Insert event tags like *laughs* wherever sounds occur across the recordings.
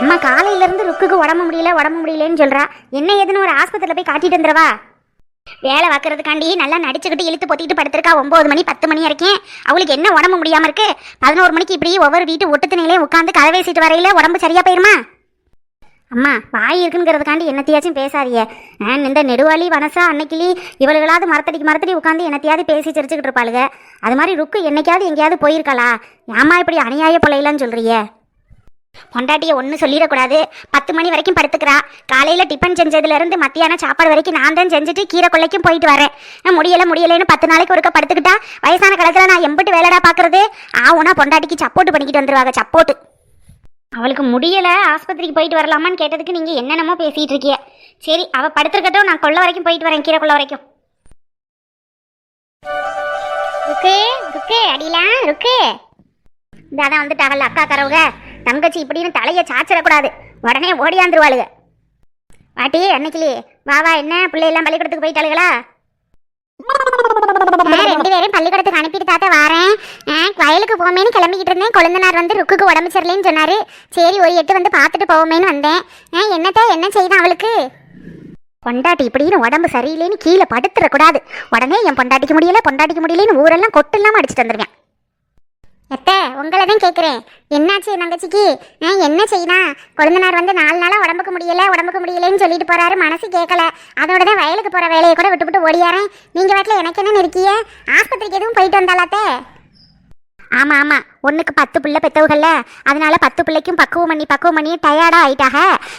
அம்மா காலையில இருந்து ருக்குக்கு உடம்பு முடியல உடம்பு முடியலன்னு சொல்றா. என்ன ஏதுன்னு ஒரு ஆஸ்பத்திரியில போய் காட்டிட்டு வந்துடவா? வேலை பார்க்கறதுக்காண்டி நல்லா நடிச்சுக்கிட்டு இழுத்து பொத்திட்டு படுத்திருக்கா. ஒன்பது மணி பத்து மணி வரைக்கும். அவளுக்கு என்ன உடம்பு முடியாம இருக்கு? பதினோரு மணிக்கு இப்படி ஒவ்வொரு வீட்டு ஒட்டுத்தினையிலே உட்காந்து கதை பேசிட்டு வரையில உடம்பு சரியா போயிருமா? அம்மா வாய் இருக்குங்கிறதுக்காண்டி என்னத்தையாச்சும் பேசாதிய நான் இந்த நெடுவாளி வனசா அன்னைக்கிளி இவளுகளாவது மரத்தடிக்கு மரத்தடி உட்காந்து என்னத்தையாவது பேசி சிரிச்சுக்கிட்டு இருப்பாளுங்க அது மாதிரி ருக்கு என்னைக்காவது எங்கேயாவது போயிருக்காளா? ஏம்மா இப்படி அநியாய பிள்ளைலான்னு சொல்றியே பொண்டாட்டியை ஒன்றும் சொல்லிடக்கூடாது பத்து மணி வரைக்கும் படுத்துக்கிறா. காலையில் டிஃபன் செஞ்சதுலேருந்து மத்தியானம் சாப்பாடு வரைக்கும் நான் தான் செஞ்சுட்டு கீரை கொள்ளைக்கும் போயிட்டு வரேன். நான் முடியலை முடியலைன்னு பத்து நாளைக்கு ஒருக்க படுத்துக்கிட்டா வயசான காலத்தில் நான் எம்பிட்டு வேலைடா பார்க்குறது ஆவுனா பொண்டாட்டிக்கு சப்போர்ட் பண்ணிக்கிட்டு வந்துருவாங்க சப்போர்ட் அவளுக்கு முடியலை ஆஸ்பத்திரிக்கு போயிட்டு வரலாமான்னு கேட்டதுக்கு நீங்கள் என்னென்னமோ பேசிகிட்டு இருக்கிய சரி அவள் படுத்துருக்கட்டும் நான் கொள்ள வரைக்கும் போயிட்டு வரேன் கீரை கொள்ள வரைக்கும். ருக்கு ருக்கு அடிலாம் ருக்கு. இந்த அதான் வந்துட்டாங்கல்ல அக்கா கரவுக தங்கச்சி இப்படின்னு தலையை சாச்சிடக்கூடாது. உடனே ஓடியாந்துருவாளுக பாட்டி அன்னைக்கிளி வா வா என்ன? பிள்ளையெல்லாம் பள்ளிக்கூடத்துக்கு போயிட்டாளுகளா? ரெண்டு பேரும் பள்ளிக்கூடத்துக்கு அனுப்பிட்டு தாத்தா வாரேன். வயலுக்கு போமேன்னு கிளம்பிக்கிட்டு இருந்தேன். கொழுந்தனார் வந்து ருக்குக்கு உடம்பு சரியில்லைன்னு சொன்னாரு. சரி ஒரு எட்டு வந்து பார்த்துட்டு போவோமேன்னு வந்தேன். ஆ, என்னத்த என்ன செய்தான் அவளுக்கு? பொண்டாட்டி இப்படின்னு உடம்பு சரியில்லைன்னு கீழே படுத்துடக்கூடாது. உடனே என் பொண்டாட்டிக்கு முடியல பொண்டாட்டிக்கு முடியலன்னு ஊரெல்லாம் கொட்டு இல்லாமல் அடிச்சுட்டு வந்துருவேன். எத்த உங்களை தான் கேட்குறேன் என்னாச்சு என் தங்கச்சிக்கு? ஆ என்ன செய்யலாம் கொழுந்தனார் வந்து நாலு நாளாக உடம்புக்கு முடியல உடம்புக்கு முடியலன்னு சொல்லிட்டு போறாரு. மனசு கேட்கல அதோட தான் வயலுக்கு போகிற வேலையை கூட விட்டுவிட்டு ஓடியாரேன். நீங்கள் வீட்டில் எனக்கு என்ன இருக்கியே ஆஸ்பத்திரிக்கு எதுவும் போயிட்டு வந்தாலாத்தே? ஆமாம் ஆமாம் ஒன்றுக்கு பத்து பிள்ளை பெற்றவுகள்ல அதனால பத்து பிள்ளைக்கும் பக்குவம் பண்ணி பக்குவம் பண்ணி டயர்டாக ஆயிட்டாக.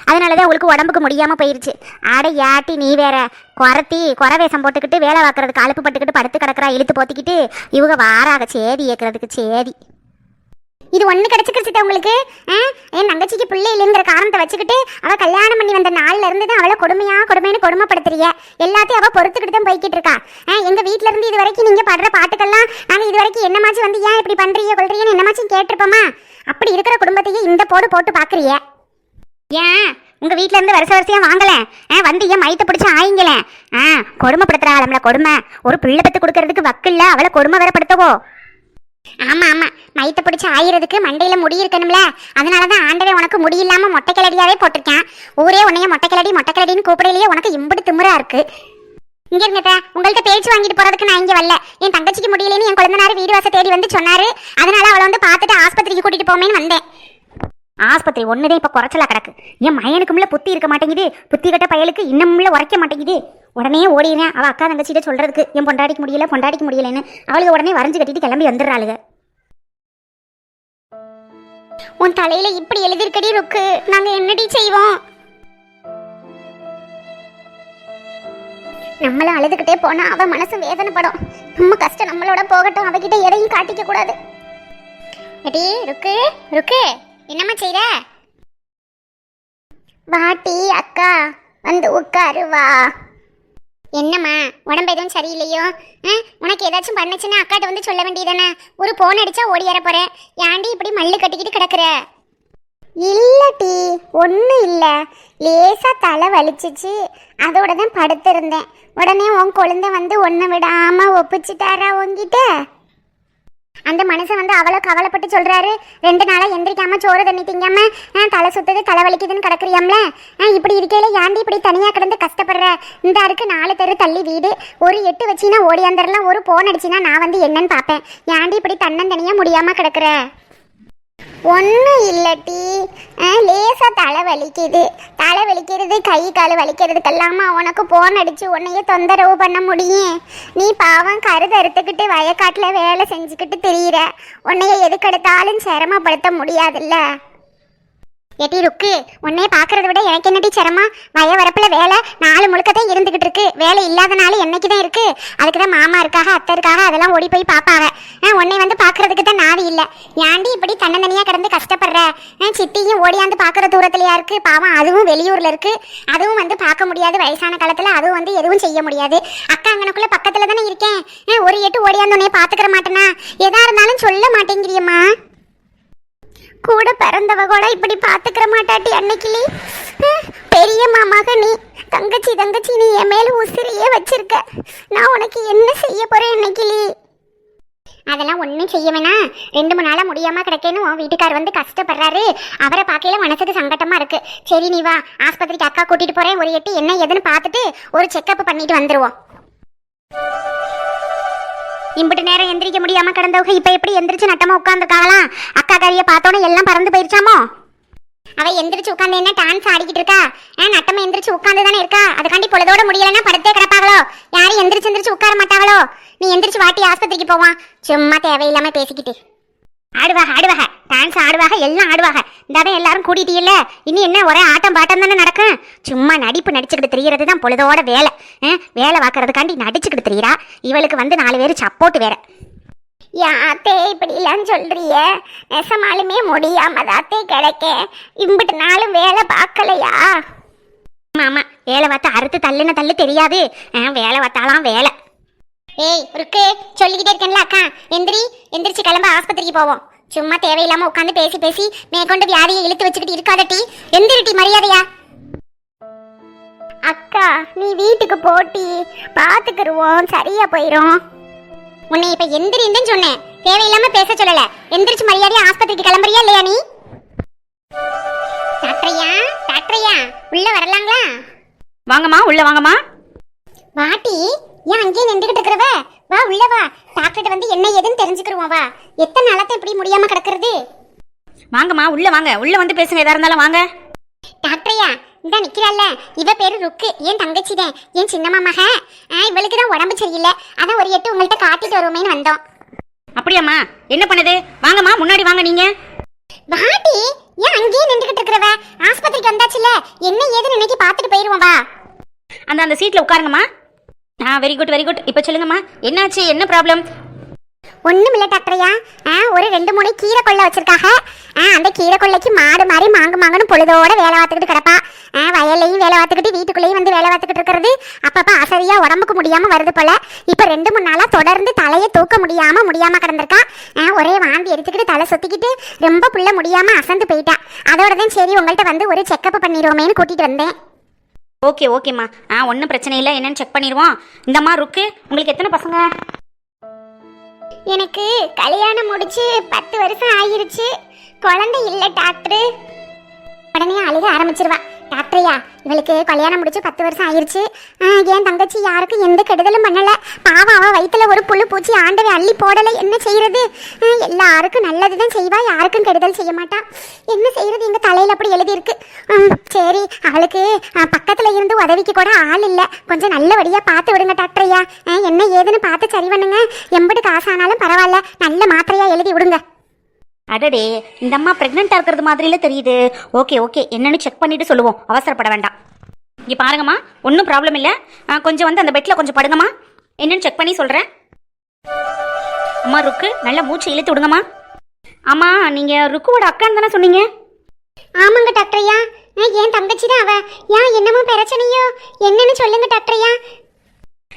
அதனால தான் உங்களுக்கு உடம்புக்கு முடியாமல் போயிருச்சு. ஆட யாட்டி நீ வேற. குறத்தி குறை வேஷம் போட்டுக்கிட்டு வேலை பார்க்கறதுக்கு அழுப்பு பட்டுக்கிட்டு படுத்து கிடக்கிறா இழுத்து போத்திக்கிட்டு இவங்க வாராக. சேதி ஏற்கிறதுக்கு சேதி. இது ஒன்று கிடச்சிக்கிச்சு உங்களுக்கு? ஆ? என் தங்கச்சிக்கு பிள்ளை இல்லைங்கிற காரணத்தை வச்சுக்கிட்டு அவள் கல்யாணம் பண்ணி வந்த நாள்ல இருந்து தான் அவளை கொடுமையா கொடுமைன்னு கொடுமைப்படுத்துறிய எல்லாத்தையும் அவள் பொறுத்துக்கிட்டு தான் போய்கிட்டு இருக்கா. எங்கள் வீட்டில இருந்து இது வரைக்கும் நீங்கள் படுற பாட்டுக்கெல்லாம் நாங்கள் இது வரைக்கும் என்னமாச்சும் வந்து ஏன் இப்படி பண்ணுறீங்க கொள்றீங்கன்னு என்னமாச்சும் கேட்டிருப்போமா? அப்படி இருக்கிற குடும்பத்தையே இந்த போடு போட்டு பார்க்குறிய ஏன்? உங்கள் வீட்டிலேருந்து வருஷ வருஷம் வாங்கல. ஆ வந்து ஏன் மயத்தை பிடிச்சி ஆயிங்களேன் ஆ கொடுமைப்படுத்துறா நம்மளை கொடுமை. ஒரு பிள்ளை பத்து கொடுக்கறதுக்கு வக்கில்ல அவளை கொடுமை வேறப்படுத்தவோ ஆமா ஆமா. மயத்தை பிடிச்சி ஆயிரதுக்கு மண்டையில முடி இருக்கணும்ல. அதனால தான் ஆண்டவே உனக்கு முடி இல்லாம மொட்டை கிளடியாவே போட்டிருக்கேன். ஊரே உன்னைய மொட்டை கிளடி மொட்டை கிளடின்னு கூப்பிடலையே உனக்கு இம்புடு திமுறா இருக்கு. இங்க இருங்க உங்கள்கிட்ட பேச்சு வாங்கிட்டு போறதுக்கு நான் இங்க வரல. என் தங்கச்சிக்கு முடியலன்னு என் குழந்தைனாரு வீடு வாச தேடி வந்து சொன்னாரு. அதனால அவளை வந்து பார்த்துட்டு ஆஸ்பத்திரிக்கு கூட்டிட்டு போமேன்னு வந்தேன். ஆஸ்பத்திரி ஒண்ணுதே இப்ப குறைச்சலா கிடக்கு. என் மயனுக்கும்ல புத்தி இருக்க மாட்டேங்குது. புத்தி கட்ட பயலுக்கு இன்னமும்ல உரைக்க மாட்டேங்குது. உடனே ஓடினேன் அவள் அக்கா தங்கச்சிட்ட சொல்கிறதுக்கு என் பொண்டாடிக்க முடியல பொண்டாடிக்க முடியலன்னு. அவளுக்கு உடனே வரைஞ்சு கட்டிட்டு கிளம்பி வந்துடுறாளுங்க உன் தலையில இப்படி எழுதிருக்கடி ருக்கு. நாங்க என்னடி செய்வோம்? நம்மளும் அழுதுகிட்டே போனா அவ மனசு வேதனைப்படும். நம்ம கஷ்டம் நம்மளோட போகட்டும். அவகிட்ட எதையும் காட்டிக்க கூடாது. எடி ருக்கு ருக்கு. என்னம்மா செய்ற? வாட்டி அக்கா வந்து உட்காரு வா என்னம்மா உடம்பு எதுவும் சரியில்லையோ? ஆ? உனக்கு ஏதாச்சும் பண்ணுச்சுன்னா அக்காட்ட வந்து சொல்ல வேண்டியதானே ஒரு போன் அடிச்சா ஓடி ஏற போறேன் ஏன்டி இப்படி மல்லு கட்டிக்கிட்டு கிடக்குற? இல்லை டீ ஒன்றும் இல்லை. லேசாக தலை வலிச்சிச்சு. அதோட தான் படுத்திருந்தேன். உடனே உன் குழந்தை வந்து ஒன்று விடாமல் ஒப்பிச்சிட்டாரா உங்ககிட்ட அந்த மனுஷன் வந்து அவ்வளோ கவலைப்பட்டு சொல்றாரு. ரெண்டு நாளா எந்திரிக்காம சோறு தண்ணி திங்காம தலை சுத்துது தலை வலிக்குதுன்னு கிடக்குறியாம்ல? இப்படி இருக்கையில ஏன்டி இப்படி தனியா கிடந்து கஷ்டப்படுற? இந்த அருக்கு நாலு தெரு தள்ளி வீடு ஒரு எட்டு வச்சினா ஓடியாந்துடலாம் ஒரு போன் அடிச்சினா நான் வந்து என்னன்னு பார்ப்பேன். ஏன்டி இப்படி தன்னந்தனியாக முடியாம கிடக்குற? ஒன்றும் இல்லட்டி லேசாக தலை வலிக்குது. தலை வலிக்கிறது கை கால் வலிக்கிறதுக்கெல்லாமா உனக்கு போன் அடித்து உன்னையே தொந்தரவு பண்ண முடியும்? நீ பாவம் கருது அறுத்துக்கிட்டு வயக்காட்டில் வேலை செஞ்சுக்கிட்டு திரியிற. உன்னைய எதுக்கெடுத்தாலும் சிரமப்படுத்த முடியாதுல்ல? எட்டி ருக்கு. உன்னைய பார்க்கறத விட எனக்கு என்னடி சிரமம்? வய வரப்புல வேலை நாலு முழுக்கத்தை இருந்துகிட்டு இருக்கு. வேலை இல்லாத நாள் என்னைக்கு தான் இருக்கு? அதுக்கு தான் மாமா இருக்காக அத்தை இருக்காக அதெல்லாம் ஓடி போய் பார்ப்பாங்க ஆ, உன்னை வந்து பார்க்கறதுக்கு தான் நாதி இல்லை. ஏன்டி இப்படி தன்னந்தனியா கிடந்து கஷ்டப்படுற? சித்தியும் ஓடியாந்து பார்க்குற தூரத்துலயா இருக்கு? பாவம் அதுவும் வெளியூர்ல இருக்கு. அதுவும் வந்து பார்க்க முடியாது வயசான காலத்துல அதுவும் வந்து எதுவும் செய்ய முடியாது. அக்கா அங்கனக்குள்ளே பக்கத்துல தானே இருக்கேன் ஒரு எட்டு ஓடியாந்து உன்னைய பார்த்துக்கிற மாட்டேனா? எதா இருந்தாலும் சொல்ல மாட்டேங்கிறியம்மா. கூட பிறந்தவ கூட இப்படி பாத்துக்கிற மாட்டாட்டி அன்னைக்கிளி பெரிய மாமாக நீ தங்கச்சி தங்கச்சி நீ என் மேல உசிரியே வச்சிருக்க. நான் உனக்கு என்ன செய்ய போறேன் அன்னைக்கிளி அதெல்லாம் ஒன்றும் செய்ய வேணாம் ரெண்டு மூணு நாளாக முடியாமல் கிடைக்கணும் உன் வீட்டுக்கார் வந்து கஷ்டப்படுறாரு. அவரை பார்க்கையில மனசுக்கு சங்கட்டமாக இருக்குது சரி நீ வா. ஆஸ்பத்திரிக்கு அக்கா கூட்டிகிட்டு போகிறேன் ஒரு எட்டு என்ன ஏதுன்னு பார்த்துட்டு ஒரு செக்கப் பண்ணிட்டு வந்துடுவோம் இம்பிட்டு நேரம் எந்திரிக்க முடியாம கிடந்தவங்க இப்ப எப்படி எந்திரிச்சு நட்டமா உட்காந்துருக்காங்களாம் அக்கா கறியை பார்த்தோன்னே எல்லாம் பறந்து போயிருச்சாமோ? அவ எந்திரிச்சு உட்காந்து என்ன டான்ஸ் ஆடிக்கிட்டு இருக்கா? ஏன் நட்டமா எந்திரிச்சு உட்காந்து தானே இருக்கா? அதுக்காண்டி பொழுதோட முடியலன்னா படுத்தே கிடப்பாங்களோ? யாரும் எந்திரிச்சு எந்திரிச்சு உட்கார மாட்டாங்களோ? நீ எந்திரிச்சு வாட்டி ஆஸ்பத்திரிக்கு போவான். சும்மா தேவையில்லாம பேசிக்கிட்டு. ஆடுவாக ஆடுவாக. டான்ஸ் ஆடுவாக எல்லாம் ஆடுவாக. இந்தாதான் எல்லாரும் கூட்டிட்டீல்ல இனி என்ன ஒரே ஆட்டம் பாட்டம் தானே நடக்கும்? சும்மா நடிப்பு நடிச்சுக்கிட்டு தெரியறது தான் பொழுதோட வேலை. வேலை பார்க்கறதுக்காண்டி நடிச்சுக்கிட்டு தெரியறா. இவளுக்கு வந்து நாலு பேர் சப்போர்ட் வேற. யாத்தே இப்படிலாம் சொல்றிய. நெசமாலுமே முடியாம தாத்தே கிடைக்க. இம்பிட்டு நாளும் வேலை பார்க்கலையா? ஆமா வேலை பார்த்தா அறுத்து தள்ளுன தள்ளு தெரியாது. வேலை பார்த்தாலாம் வேலை. ஏய் ருக்கு சொல்லிக்கிட்டே இருக்கேன்ல அக்கா. எந்திரி. எந்திரிச்சு கிளம்ப ஆஸ்பத்திரிக்கு போவோம். சும்மா தேவையில்லாம உட்காந்து பேசி பேசி மேற்கொண்டு வியாதியை இழுத்து வச்சுக்கிட்டு இருக்காதட்டி எந்திரிட்டி மரியாதையா? அக்கா நீ வீட்டுக்கு போட்டி பாத்துக்கிருவோம். சரியா போயிரும். உன்னை இப்ப எந்திரின்னு சொன்னேன். தேவையில்லாம பேச சொல்லல. எந்திரிச்சு மரியாதையா ஆஸ்பத்திரிக்கு கிளம்புறியா இல்லையா நீ? டாக்டரையா? டாக்டரையா? உள்ள வரலாங்களா? வாங்கம்மா உள்ள வாங்கம்மா. வாட்டி ஏன் அங்கேயே நின்றுகிட்டு இருக்கிறவ? வா உள்ள வா. டாக்டர்கிட்ட வந்து என்ன ஏதுன்னு தெரிஞ்சுக்கிருவோம் வா. எத்தனை நாளத்தை இப்படி முடியாம கிடக்குறது? வாங்கம்மா உள்ள வாங்க. உள்ள வந்து பேசுங்க எதா இருந்தாலும் வாங்க. டாக்டரையா இந்த நிக்கிறாள்ல. இவ பேரு ருக்கு. என் தங்கச்சி தான் என் சின்னம்மா மக? இவளுக்கு தான் உடம்பு சரியில்லை. அதான் ஒரு எட்டு உங்கள்கிட்ட காட்டிட்டு வருவோமேன்னு வந்தோம். அப்படியாம்மா என்ன பண்ணுது? வாங்கம்மா முன்னாடி வாங்க நீங்க. வாட்டி ஏன் அங்கேயே நின்றுகிட்டு இருக்கிறவ? ஆஸ்பத்திரிக்கு வந்தாச்சுல என்ன ஏதுன்னு இன்னைக்கு பார்த்துட்டு போயிருவோம் வா. அந்த அந்த சீட்ல உட்காருங்கம்மா. ஆ வெரி குட் வெரி குட் இப்போ சொல்லுங்கம்மா. என்னாச்சு? என்ன ப்ராப்ளம் ஒன்றும் இல்லை டாக்டரையா. ஆ ஒரு ரெண்டு மூணு கீரை கொள்ளை வச்சிருக்காக. ஆ அந்த கீரை கொள்ளைக்கு மாடு மாதிரி மாங்கு மாங்கன்னு பொழுதோட வேலை பார்த்துக்கிட்டு கிடப்பா. ஆ வயல்லையும் வேலை பார்த்துக்கிட்டு வீட்டுக்குள்ளேயும் வந்து வேலை பார்த்துக்கிட்டு இருக்கிறது. அப்பப்போ அசதியாக உடம்புக்கு முடியாமல் வருது போல. இப்போ ரெண்டு மூணு நாளாக தொடர்ந்து தலையை தூக்க முடியாமல் முடியாமல் கிடந்திருக்கா. ஆ ஒரே வாந்தி எடுத்துக்கிட்டு தலை சுற்றிக்கிட்டு ரொம்ப புள்ள முடியாமல் அசந்து போயிட்டா. அதோட தான் சரி உங்கள்கிட்ட வந்து ஒரு செக்கப் பண்ணிடுவோமேன்னு கூட்டிகிட்டு வந்தேன். ஓகே ஓகேம்மா. ஆ ஒன்றும் பிரச்சனை இல்லை. என்னன்னு செக் பண்ணிடுவோம். இந்தம்மா ருக்கு. உங்களுக்கு எத்தனை பசங்க? எனக்கு கல்யாணம் முடிச்சு பத்து வருஷம் ஆயிருச்சு. குழந்தை இல்லை டாக்டரு. உடனே அழுக ஆரம்பிச்சிருவா. டாக்டரையா இவளுக்கு கல்யாணம் முடிச்சு பத்து வருஷம் ஆயிடுச்சு ஆ, என் தங்கச்சி யாருக்கும் எந்த கெடுதலும் பண்ணல? பாவம் அவ வயித்துல ஒரு புழு பூச்சி ஆண்டவை அள்ளி போடலை. என்ன செய்யறது எல்லாருக்கும் நல்லது தான் செய்வா யாருக்கும் கெடுதல் செய்ய மாட்டா. என்ன செய்யறது எங்க தலையில அப்படி எழுதியிருக்கு. சரி அவளுக்கு பக்கத்தில் பக்கத்துல இருந்து உதவிக்கு கூட ஆள் இல்லை. கொஞ்சம் நல்லபடியா பார்த்து விடுங்க டாக்டரையா ஆ, என்ன ஏதுன்னு பார்த்து சரி பண்ணுங்க. எம்படி காசானாலும் பரவாயில்ல. நல்ல மாத்திரையா எழுதி விடுங்க. அடடே இந்த அம்மா ப்ரெக்னெண்ட்டாக இருக்கிறது மாதிரில தெரியுது. ஓகே ஓகே என்னன்னு செக் பண்ணிட்டு சொல்லுவோம். அவசரப்பட வேண்டாம். இங்கே பாருங்கம்மா ஒன்றும் ப்ராப்ளம் இல்லை. கொஞ்சம் வந்து அந்த பெட்டில் கொஞ்சம் படுங்கம்மா. என்னன்னு செக் பண்ணி சொல்கிறேன் அம்மா ருக்கு நல்லா மூச்சு இழுத்து விடுங்கம்மா. ஆமாம் நீங்கள் ருக்குவோட அக்கான்னு தானே சொன்னீங்க? ஆமாங்க டாக்டரையா ஆ, என் தங்கச்சி தான் அவ. ஏன் என்னமோ பிரச்சனையோ? என்னன்னு சொல்லுங்க டாக்டரையா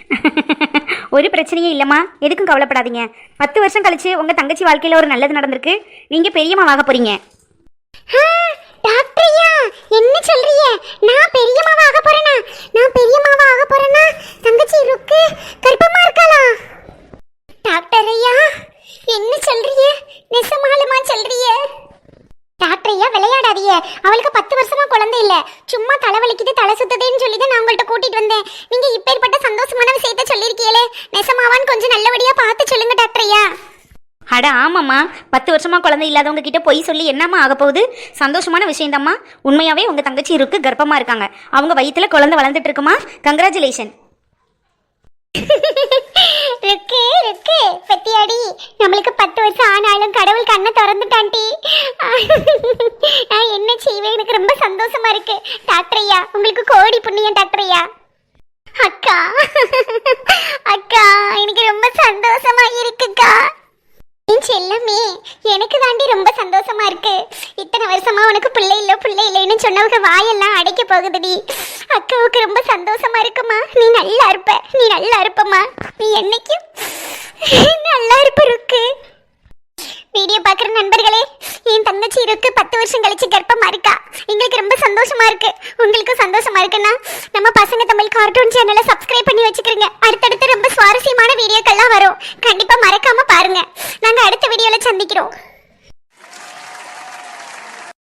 *laughs* ஒரு பிரச்சனையே இல்லைம்மா. எதுக்கும் கவலைப்படாதீங்க. பத்து வருஷம் கழிச்சு உங்கள் தங்கச்சி வாழ்க்கையில் ஒரு நல்லது நடந்திருக்கு. நீங்கள் பெரியம்மாவாக போகிறீங்க ஆ, டாக்டரையா என்ன சொல்றீங்க? நான் பெரியம்மாவா ஆக போறேனா? நான் பெரியம்மாவா ஆக போறேனா? தங்கச்சி ருக்கு கர்ப்பமா இருக்காளா? டாக்டர் ஐயா என்ன சொல்றீங்க? நெசமாலுமா சொல்றீங்க? டாக்டர் ஐயா விளையாடாதீங்க. அவளுக்கு பத்து வருஷமா குழந்தை இல்ல. சும்மா தலைவலிக்குது தலை சுத்ததுன்னு சொல்லி தான் நான் உங்கள்கிட்ட கூட்டிட்டு வந்தேன். நீங்க இப்பேற்பட்ட சந்தோஷமான விஷயத்த சொல்லியிருக்கீங்களே. நெசமாவான்னு கொஞ்சம் நல்லபடியா பார்த்து சொல்லுங்க டாக்டரையா. அட ஆமாம்மா. பத்து வருஷமா குழந்தை இல்லாதவங்க கிட்ட பொய் சொல்லி என்னம்மா ஆக போகுது? சந்தோஷமான விஷயந்தாம்மா உண்மையாவே உங்க தங்கச்சி இருக்கு கர்ப்பமா இருக்காங்க. அவங்க வயிற்றுல குழந்தை வளர்ந்துட்டு இருக்குமா? கங்க்ராச்சுலேஷன் ருக்கு ருக்கு. பத்தியாடி நம்மளுக்கு பத்து வருஷம் ஆனாலும் கடவுள் கண்ணை திறந்துட்டான்டி. நான் என்ன செய்வேன்? எனக்கு ரொம்ப சந்தோஷமா இருக்கு. டாக்டர் ஐயா உங்களுக்கு கோடி புண்ணியம் டாக்டரையா அக்கா அக்கா எனக்கு ரொம்ப சந்தோஷமா இருக்குக்கா என் செல்லமே எனக்கு தாண்டி ரொம்ப சந்தோஷமா இருக்கு இத்தனை வருஷமா உனக்கு பிள்ளை இல்ல பிள்ளை இல்லைன்னு சொன்னவங்க வாயெல்லாம் அடைக்க போகுதுடி அக்காவுக்கு ரொம்ப சந்தோஷமா இருக்குமா நீ நல்லா இருப்ப நீ நல்லா இருப்பமா நீ என்னைக்கும் நல்லா இருப்ப இருக்கு வீடியோ பார்க்குற நண்பர்களே என் தங்கச்சி இருக்கு பத்து வருஷம் கழிச்சு கர்ப்பமா இருக்கா எங்களுக்கு ரொம்ப சந்தோஷமா இருக்கு. உங்களுக்கும் சந்தோஷமா இருக்குன்னா நம்ம பசங்க தமிழ் கார்ட்டூன் சேனலை சப்ஸ்கிரைப் பண்ணி வச்சுக்கிறீங்க அடுத்தடுத்து ரொம்ப சுவாரஸ்யமான வீடியோக்கள்லாம் வரும். கண்டிப்பாக மறக்காம பாருங்க. நாங்கள் அடுத்த வீடியோவில் சந்திக்கிறோம்.